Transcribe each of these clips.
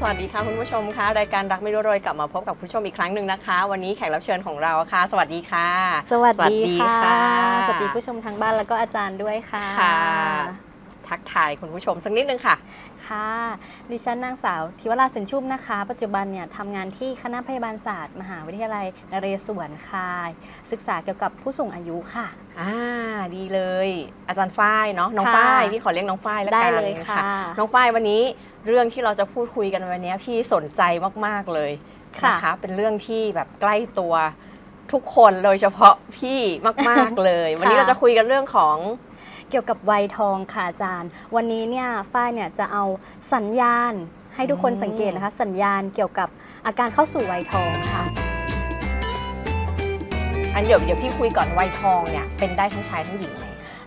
สวัสดีค่ะคุณผู้ชมคะรายการรักไม่รู้โรยกลับมาพบกับคุณผู้ชมอีกครั้งหนึ่งนะคะ วันนี้แขกรับเชิญของเราค่ะ สวัสดีค่ะ สวัสสวัสดีดีค่ะค่ะสวัสดีผู้ชมทางบ้านแล้วก็อาจารย์ด้วยค่ะค่ะ ทักทายคุณผู้ชมสักนิดนึงค่ะ ค่ะ ดิฉันนางสาวทิวราสินชุ่มนะคะ ปัจจุบันเนี่ยทำงานที่คณะพยาบาลศาสตร์ มหาวิทยาลัยนเรศวรค่ะ ศึกษาเกี่ยวกับผู้สูงอายุค่ะ อ่าดีเลย อาจารย์ฝ้ายเนาะน้องค่ะฝ้ายพี่ขอเรียกน้องฝ้ายแล้วได้กันเลยค่ะ น้องฝ้ายวันนี้เรื่องที่เราจะพูดคุยกันวันนี้พี่สนใจมากๆเลยค่ะ นะคะเป็นเรื่องที่แบบใกล้ตัวทุกคนโดยเฉพาะพี่มาก ๆเลย วันนี้เราจะคุยกันเรื่องของ เกี่ยวกับวัยทองค่ะอาจารย์ วันนี้เนี่ยฝ้ายเนี่ยจะเอาสัญญาณให้ทุกคนอืมสังเกตนะคะ สัญญาณเกี่ยวกับอาการเข้าสู่วัยทองค่ะ อันเดี๋ยวเดี๋ยวพี่คุยก่อนวัยทองเนี่ยเป็นได้ทั้งชายทั้งหญิงไหม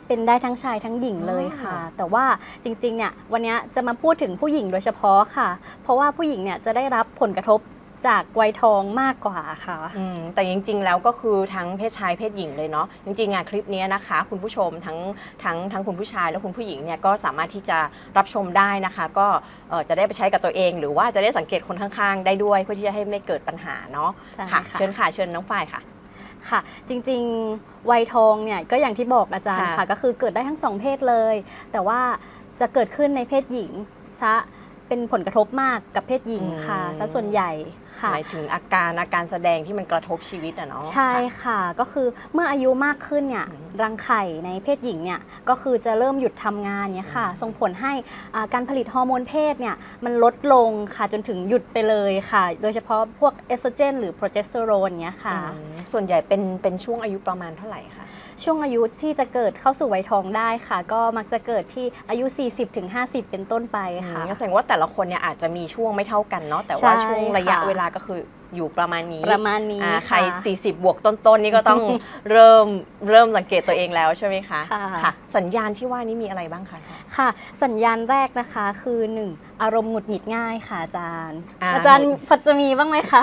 เป็นได้ทั้งชายทั้งหญิงเลยค่ะอ๋อแต่ว่าจริงๆเนี่ยวันนี้จะมาพูดถึงผู้หญิงโดยเฉพาะค่ะ เพราะว่าผู้หญิงเนี่ยจะได้รับผลกระทบ จากวัยทองมากกว่าค่ะ อืมแต่จริง ๆ แล้วก็คือทั้งเพศชายเพศหญิงเลยเนาะจริงๆอะคลิปเนี้ยนะคะ คุณผู้ชมทั้งทั้งทั้งคุณผู้ชายและคุณผู้หญิงเนี่ยก็สามารถที่จะรับชมได้นะคะ ก็เอ่อจะได้ไปใช้กับตัวเอง หรือว่าจะได้สังเกตคนข้างๆ ได้ด้วย เพื่อที่จะให้ไม่เกิดปัญหาเนาะใช่ค่ะค่ะ เชิญค่ะเชิญน้องฝ้ายค่ะค่ะจริงๆวัยทองเนี่ยก็อย่างที่บอกอาจารย์ค่ะค่ะ ก็คือเกิดได้ทั้งสองเพศเลย แต่ว่าจะเกิดขึ้นในเพศหญิงซะ เป็นผลกระทบมากกับเพศหญิงค่ะซะส่วนใหญ่ค่ะหมายถึงอาการอาการแสดงที่มันกระทบชีวิตอะเนาะ ใช่ค่ะ ก็คือเมื่ออายุมากขึ้นเนี่ยอืมรังไข่ในเพศหญิงเนี่ยก็คือจะเริ่มหยุดทำงานเนี่ยค่ะ อืม ส่งผลให้อ่าการผลิตฮอร์โมนเพศเนี่ยมันลดลงค่ะจนถึงหยุดไปเลยค่ะ โดยเฉพาะพวกเอสโตรเจนหรือโปรเจสเตอโรนเนี่ยค่ะ อืมส่วนใหญ่เป็นเป็นช่วงอายุประมาณเท่าไหร่คะ ช่วงอายุที่จะเกิดเข้าสู่วัยทองได้ค่ะ ก็มักจะเกิดที่อายุ 40-50 เป็นต้นไปค่ะอืมก็แสดงว่าแต่ละคนเนี่ยอาจจะมีช่วงไม่เท่ากันเนาะแต่ว่าใช่ช่วงระยะค่ะเวลาก็คืออยู่ประมาณนี้ประมาณนี้อ่าใครค่ะ40 บวกต้นๆนี่ก็ต้องเริ่มเริ่มสังเกตตัวเองแล้วใช่ไหมคะค่ะ สัญญาณที่ว่านี้มีอะไรบ้างคะค่ะ สัญญาณแรกนะคะคือ 1 อารมณ์หงุดหงิดง่ายค่ะอาจารย์ อ่า อาจารย์พอจะมีบ้างไหมคะ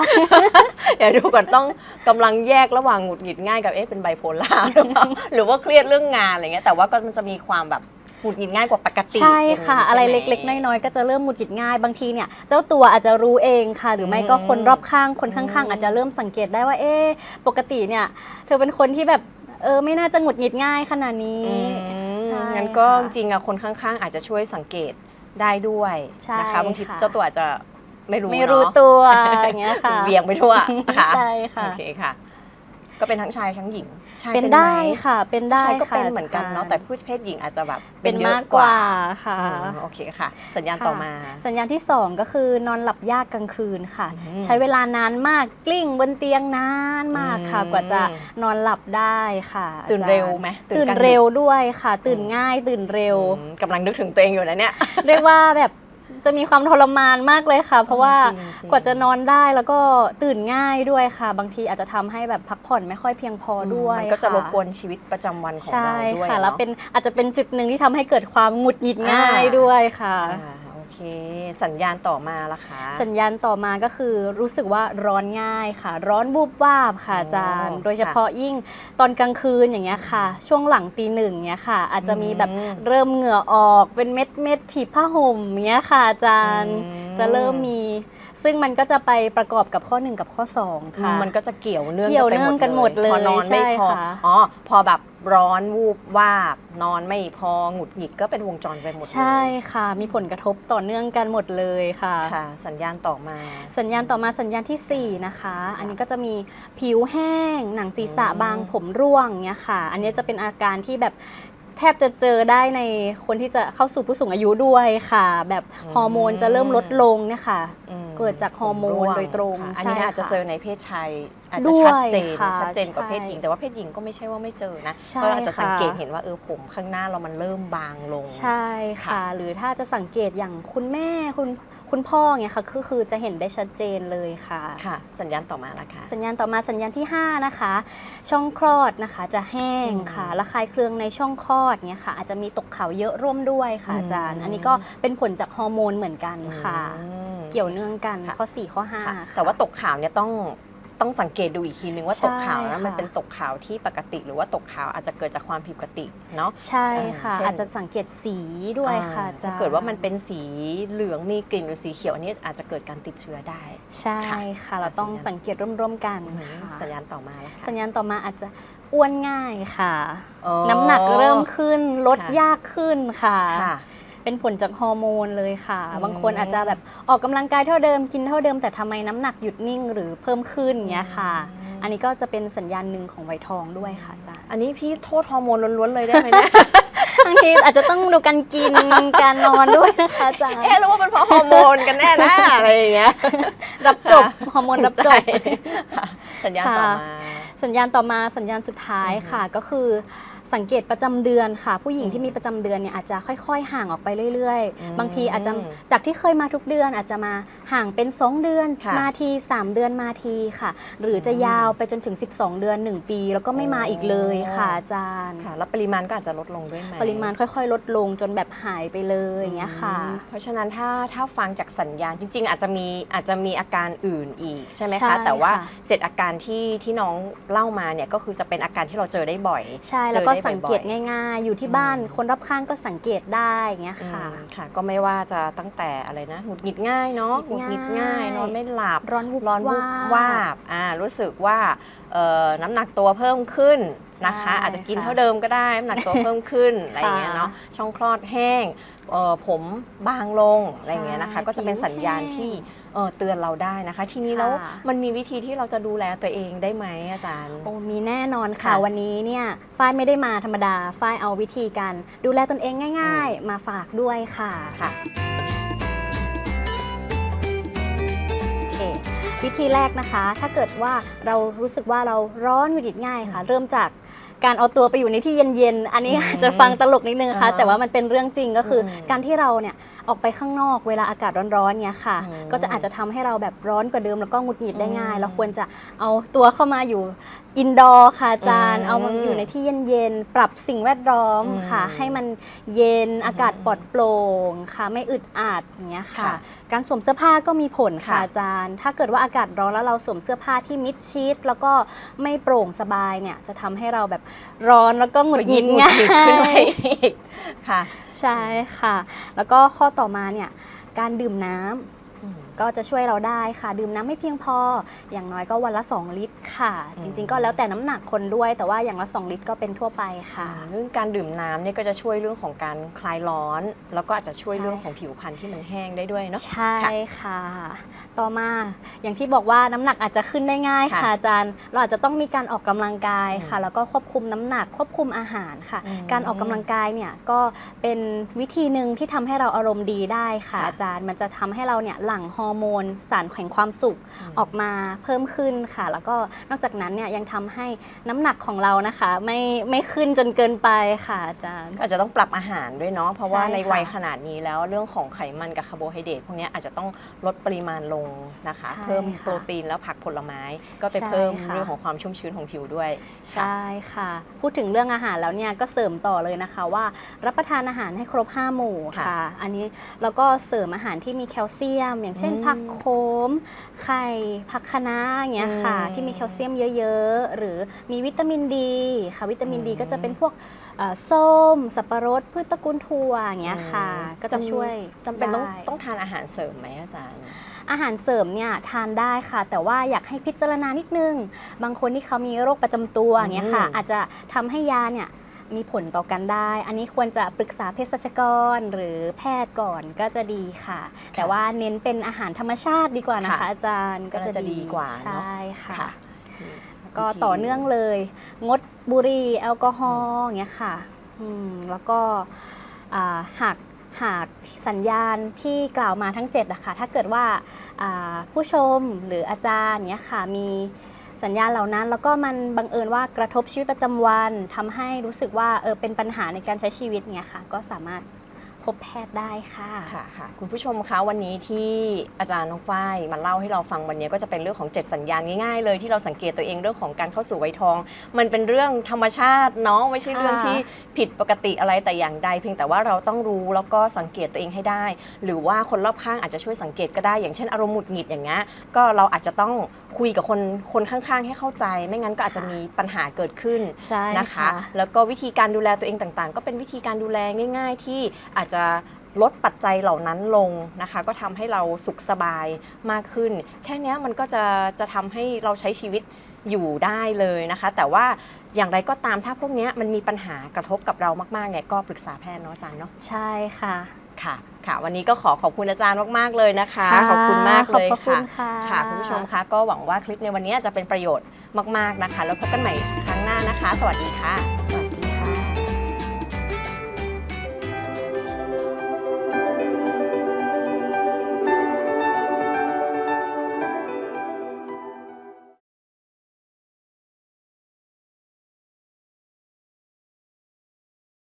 เดี๋ยวดูก่อนต้องกำลังแยกระหว่างหงุดหงิดง่ายกับเอ๊ะเป็นไบโพล่าหรือเปล่าหรือว่าเครียดเรื่องงานอะไรเงี้ยแต่ว่าก็มันจะมีความแบบหงุดหงิดง่ายกว่าปกติใช่ค่ะ ย่างนี้อะไรใช่หมเล็กๆน้อยๆ ก็จะเริ่มหงุดหงิดง่ายบางทีเนี่ย เจ้าตัวอาจจะรู้เองค่ะ หรือไม่ก็อืมคนรอบข้างคนข้างอืมๆอาจจะเริ่มสังเกตได้ว่า เอ๊ะปกติเนี่ย เธอเป็นคนที่แบบเออไม่น่าจะหงุดหงิดง่ายขนาดนี้อืมใช่งั้นก็ค่ะจริงๆอะคนข้างๆ อาจจะช่วยสังเกต ได้ด้วยใช่นะคะบางทีค่ะเจ้าตัวอาจจะไม่รู้ไม่รู้เนาะตัวอย่างเงี้ยค่ะเวียงไปทั่วค่ะใช่ค่ะโอเคค่ะ ก็เป็นทั้งชายทั้งหญิง ชายเป็นหมได้ค่ะ เป็นได้ชายก็ค่ะเป็นเหมือนกันเนาะจรย์แต่ผู้เพศหญิงอาจจะแบบเป็นยอะมากกว่าค่ะอืมโอเคค่ะ สัญญาณค่ะต่อมา สัญญาณที่ 2 ก็คือนอนหลับยากกลางคืนค่ะอืมใช้เวลานานมากกลิ้งบนเตียงนานมากค่ะอืมกว่าจะนอนหลับได้ค่ะ ตื่นอาจาย์เร็วไหมตื่นกลางดึกเร็วด้วยค่ะ ตื่นอืมง่ายตื่นเร็วอืมกำลังนึกถึงตัวเองอยู่นะเนี่ยเรียกว่าแบบ จะมีความทรมานมากเลยค่ะ เพราะว่าจริงๆ กว่าจะนอนได้แล้วก็ตื่นง่ายด้วยค่ะ บางทีอาจจะทำให้แบบพักผ่อนไม่ค่อยเพียงพอด้วยมันก็จะค่รบกวนชีวิตประจำวันของใช่เราด้วยค่ะเนอะแล้วเป็นอาจจะเป็นจุดหนึ่งที่ทำให้เกิดความหงุดหงิดง่ายอ่า ด้วยค่ะ อ่าโอ เค สัญญาณต่อมาล่ะคะ สัญญาณต่อมาก็คือรู้สึกว่าร้อนง่ายค่ะ ร้อนบูบวาบค่ะอาจารย์อ๋อโดยเฉพาะยิ่งตอนกลางคืนอย่างเงี้ยค่ะ ช่วงหลังตีหนึ่งเงี้ยค่ะ อาจจะมีแบบอืมเริ่มเหงื่อออกเป็นเม็ดเม็ดๆถีบผ้าห่มเงี้ยค่ะอาจารย์อืมจะเริ่มมีซึ่งมันก็จะไปประกอบกับข้อ 1 กับข้อ 2 ค่ะ มันก็จะเกี่ยวเนื่องเกี่ยวเนื่องกันหมดเลยพอนอนไม่ใช่พอค่ะอ๋อพอแบบ ร้อนวูบวาบ นอนไม่พอหงุดหงิดก็เป็นวงจรไปหมดเลยใช่ค่ะ มีผลกระทบต่อเนื่องกันหมดเลยค่ะ ค่ะ สัญญาณต่อมา สัญญาณต่อมาสัญญาณทีสี่4 นะคะ อันนี้ก็จะมีผิวแห้ง หนังศีรษะอืมบางผมร่วงเนี้ยค่ะ อันนี้จะเป็นอาการที่แบบแทบจะเจอได้ในคนที่จะเข้าสู่ผู้สูงอายุด้วยค่ะ แบบฮอร์โมนจะเริ่มลดลงเนี่ยค่ะอืมเกิดจากฮอร์โมนผมวโดยตรงค่ะอันใช่นี้อาจจะค่ะเจอในเพศชายอาจด้จะวยชัดเจนค่ะชัดเจนกว่าใช่เพศหญิง แต่ว่าเพศหญิงก็ไม่ใช่ว่าไม่เจอนะใช่ก็อาจจะสังเกตค่ะเห็นว่าเออผมข้างหน้าเรามันเริ่มบางลงใช่ค่ะค่ะ หรือถ้าจะสังเกตอย่างคุณแม่คุณคุณพ่อเนี่ยค่ะก็คือจะเห็นได้ชัดเจนเลยค่ะค่ะ สัญญาณต่อมาละค่ะสัญญาณต่อมาสัญญาณที่ 5 นะคะ ช่องคลอดนะคะจะแห้งอืมค่ะระคายเคืองในช่องคลอดเนี่ยค่ะ อาจจะมีตกขาวเยอะร่วมด้วยค่ะอืมอาจารย์ อันนี้ก็เป็นผลจากฮอร์โมนเหมือนกันค่ะอืมเกี่ยวเนื่องกันค่ะข้อ4ข้อ5ค่ะค่ะแต่ว่าตกข่าวเนี่ยต้อง ต้องสังเกตดูอีกทีนึงว่าใช่ตกขาวนะค่ะมันเป็นตกขาวที่ปกติ หรือว่าตกขาวอาจจะเกิดจากความผิดปกติเนาะใช่ค่ะเช่นอาจจะสังเกตสีด้วยค่ะอ่าอจรย์ถ้าเกิดว่ามันเป็นสีเหลืองมีกลิ่นหรือสีเขียวอันนี้อาจจะเกิดการติดเชื้อได้ ใช่ค่ะ เราต้องสังเกตร่วมๆกันอือหือค่ะสัญญาณต่อมาแล้วค่ะสัญญาณต่อมาอาจจะอ้วนง่ายค่ะอ๋อน้ำหนักเริ่มขึ้นลดค่ะยากขึ้นค่ะค่ะ เป็นผลจากฮอร์โมนเลยค่ะอืมบางคนอาจจะแบบออกกำลังกายเท่าเดิมกินเท่าเดิม แต่ทำไมน้ำหนักหยุดนิ่งหรือเพิ่มขึ้นเงี้ยค่ะ อันนี้ก็จะเป็นสัญญาณหนึ่งของไวท์ทองด้วยค่ะอาจารย์อันนี้พี่โทษฮอร์โมนล้วนๆเลยได้ไหมเนี่ยบางทีอาจจะต้องดูการกินการนอนด้วยนะคะอาจารย์เอ๊ะหรือว่าเป็นเพราะฮอร์โมนกันแน่นะอะไรอย่างเงี้ยรับจบค่ะฮอร์โมนรับจบค่ะสัญญาณต่อมา สัญญาณต่อมาสัญญาณสุดท้ายค่ะก็คือ สังเกตประจำเดือนค่ะ ผู้หญิงอืมที่มีประจำเดือนเนี่ยอาจจะค่อยๆ ห่างออกไปเรื่อยอืมๆบางทีอาจจะจากที่เคยมาทุกเดือนอาจจะมาห่างเป็น 2 เดือนค่ะมาที 3 เดือนมาทีค่ะ หรือจะอืมยาวไปจนถึง 12 เดือน 1 ปี แล้วก็ไม่มาอีกเลยค่ะอาจารย์ค่ะแล้วปริมาณก็อาจจะลดลงด้วยไหมปริมาณค่อย ๆ ลดลงจนแบบหายไปเลยอย่างเงี้ยค่ะอืมเพราะฉะนั้นถ้าถ้าฟังจากสัญญาณจริง ๆ อาจจะมีอาจจะมีอาการอื่นอีกใช่ไหมใช่คะแต่ว่าค่ะเจ็ดอาการที่ที่น้องเล่ามาเนี่ยก็คือจะเป็นอาการที่เราเจอได้บ่อยใช่แล้วก็เจอได้สังเกตบ่อยๆง่ายๆ อยู่ที่บ้านอืมคนรอบข้างก็สังเกตได้อย่างเงี้ยอืมค่ะค่ะ ก็ไม่ว่าจะตั้งแต่อะไรนะหงุดหงิดง่ายเนาะหหงุงุดดหหงิงิดดง่าง่ายยนอนไม่หลับร้อนวุบร้อนวุบวาบวาบอ่ารู้สึกว่าเอ่อน้ำหนักตัวเพิ่มขึ้นนะคะใช่อาจจะกินค่ะเท่าเดิมก็ได้น้ำหนักตัวเพิ่มขึ้นอะไรอย่างเงี้ยค่ะเนาะช่องคลอดแห้งเอ่อ ผมบางลงอะไรอย่างเงี้ยนะคะใช่ก็จะเป็นสัญญาณผิวแห้งที่เอ่อเตือนเราได้นะคะ ทีนี้ค่ะแล้วมันมีวิธีที่เราจะดูแลตัวเองได้ไหมอาจารย์โอ้มีแน่นอนค่ะค่ะวันนี้เนี่ยฝ้ายไม่ได้มาธรรมดาฝ้ายเอาวิธีการดูแลตนเองง่ายอืมๆมาฝากด้วยค่ะค่ะโอเควิธีแรกนะคะ ถ้าเกิดว่าเรารู้สึกว่าเราร้อนหงุดหงิดง่ายค่ะ เริ่มจาก การเอาตัวไปอยู่ในที่เย็นๆ อันนี้อืมอาจจะฟังตลกนิดนึงค่ะอ่าแต่ว่ามันเป็นเรื่องจริงก็คืออมการที่เราเนี่ย ออกไปข้างนอกเวลาอากาศร้อนๆเนี่ยค่ะอืมก็จะอาจจะทำให้เราแบบร้อนกว่าเดิมแล้วก็หงุดหงิดได้ง่ายอืมเราควรจะเอาตัวเข้ามาอยู่อินดอร์ค่ะอาจารย์อืมเอามันอยู่ในที่เย็นๆ ปรับสิ่งแวดล้อมอืมค่ะ ให้มันเย็นอืมอากาศปลอดโปร่งค่ะ ไม่อึดอัดอย่างเงี้ยค่ะค่ะการสวมเสื้อผ้าก็มีผลค่ะค่ะอาจารย์ ถ้าเกิดว่าอากาศร้อนแล้วเราสวมเสื้อผ้าที่มิดชิด แล้วก็ไม่โปร่งสบายเนี่ยจะทำให้เราแบบร้อนแล้วก็หงุดหงิดหงุดง่าหงิดขึ้นไปยอีกค่ะ ใช่ค่ะ แล้วก็ข้อต่อมาเนี่ยการดื่มน้ำ ก็จะช่วยเราได้ค่ะ ดื่มน้ำไม่เพียงพอ อย่างน้อยก็วันละ 2 ลิตรค่ะอืมจริงๆ ก็แล้วแต่น้ำหนักคนด้วย แต่ว่าอย่างละ 2 ลิตรก็เป็นทั่วไปค่ะ เรื่องการดื่มน้ำเนี่ยก็จะช่วยเรื่องของการคลายร้อน แล้วก็อาจจะช่วยใช่เรื่องของผิวพรรณที่มันแห้งได้ด้วยเนาะใช่ค่ะ ต่อมาอย่างที่บอกว่าน้ำหนักอาจจะขึ้นได้ง่ายค่ะค่ะอาจารย์ เราอาจจะต้องมีการออกกำลังกายค่ะอืมแล้วก็ควบคุมน้ำหนักควบคุมอาหารค่ะอืมการออกกำลังกายเนี่ยก็เป็นวิธีหนึ่งที่ทำให้เราอารมณ์ดีได้ค่ะค่ะอาจารย์มันจะทำให้เราเนี่ยหลั่งฮอร์โมน สารแห่งความสุขออกมาเพิ่มขึ้นค่ะ แล้วก็นอกจากนั้นเนี่ยยังทำให้น้ำหนักของเรานะคะ ไม่ไม่ขึ้นจนเกินไปค่ะอาจารย์ก็อาจจะต้องปรับอาหารด้วยเนาะเพราะว่าใช่ในค่ะวัยขนาดนี้แล้วเรื่องของไขมันกับคาร์โบไฮเดรตพวกเนี้ยอาจจะต้องลดปริมาณลงนะคะใช่เพิ่มค่ะโปรตีนแล้วผักผลไม้ก็ไปใช่เพิ่มค่ะเรื่องของความชุ่มชื้นของผิวด้วยค่ะใช่ค่ะ พูดถึงเรื่องอาหารแล้วเนี่ยก็เสริมต่อเลยนะคะว่า รับประทานอาหารให้ครบ5หมู่ค่ะค่ะอันนี้แล้วก็เสริมอาหารที่มีแคลเซียม อย่างเช่นอืมผักโขม ไข่ ผักคะน้าอย่างเงี้ยค่ะอืมที่มีแคลเซียมเยอะๆ หรือมีวิตามินดีค่ะ วิตามินดีอืมก็จะเป็นพวกเอ่อส้ม สับปะรด พืชตระกูลถั่วอย่างเงี้ยค่ะ ก็จะช่วยจำเป็นต้องได้ต้องทานอาหารเสริมไหมอาจารย์อาหารเสริมเนี่ยทานได้ค่ะ แต่ว่าอยากให้พิจารณานิดนึง บางคนที่เขามีโรคประจำตัวอย่างเงี้ยค่ะอืมอาจจะทำให้ยาเนี่ย มีผลต่อกันได้ อันนี้ควรจะปรึกษาเภสัชกรหรือแพทย์ก่อนก็จะดีค่ะ แต่ว่าเน้นเป็นอาหารธรรมชาติดีกว่านะคะค่ะอาจารย์ก็น่าจะดีกว่าเนอะใช่ค่ะค่ะแล้วก็ต่อเนื่องเลย งดบุหรี่แอลกอฮอล์อย่างเงี้ยค่ะอืมแล้วก็อ่าหากหากสัญญาณที่กล่าวมาทั้ง7อะค่ะถ้าเกิดว่าอ่าผู้ชมหรืออาจารย์เนี้ยค่ะมี สัญญาณเหล่านั้น แล้วก็มันบังเอิญว่ากระทบชีวิตประจำวันทำให้รู้สึกว่าเออเป็นปัญหาในการใช้ชีวิตเนี้ยค่ะ ก็สามารถพบแพทย์ได้ค่ะค่ะค่ะ คุณผู้ชมคะวันนี้ที่อาจารย์น้องฝ้ายมาเล่าให้เราฟังวันนี้ก็จะเป็นเรื่องของ 7 สัญญาณง่ายๆเลยที่เราสังเกตตัวเองเรื่องของการเข้าสู่วัยทอง มันเป็นเรื่องธรรมชาติเนาะไม่ใช่เรื่องค่ะที่ผิดปกติอะไรแต่อย่างใด เพียงแต่ว่าเราต้องรู้แล้วก็สังเกตตัวเองให้ได้ หรือว่าคนรอบข้างอาจจะช่วยสังเกตก็ได้ อย่างเช่นอารมณ์หงุดหงิดอย่างเงี้ยก็เราอาจจะต้องคุยกับคนคนข้างๆ ให้เข้าใจ ไม่งั้นก็อาจจะมีปัญหาเกิดขึ้นใช่นะคะค่ะแล้วก็วิธีการดูแลตัวเองต่างๆ ก็เป็นวิธีการดูแลง่าย ๆ ที่อาจจะลดปัจจัยเหล่านั้นลงนะคะ ก็ทำให้เราสุขสบายมากขึ้น แค่เนี้ยมันก็จะจะทำให้เราใช้ชีวิตอยู่ได้เลยนะคะ แต่ว่าอย่างไรก็ตามถ้าพวกเนี้ยมันมีปัญหากระทบกับเรามากๆเนี่ยก็ปรึกษาแพทย์เนาะอาจารย์เนาะใช่ค่ะ ค่ะ ค่ะ วันนี้ก็ขอขอบคุณอาจารย์มากๆเลยนะคะค่ะขอบคุณมากเลยขอบพระคุค่ะณค่ะ ค่ะคุณผู้ชมคะก็หวังว่าคลิปในวันนี้จะเป็นประโยชน์มาก ๆนะคะ แล้วพบกันใหม่ครั้งหน้านะคะ สวัสดีค่ะ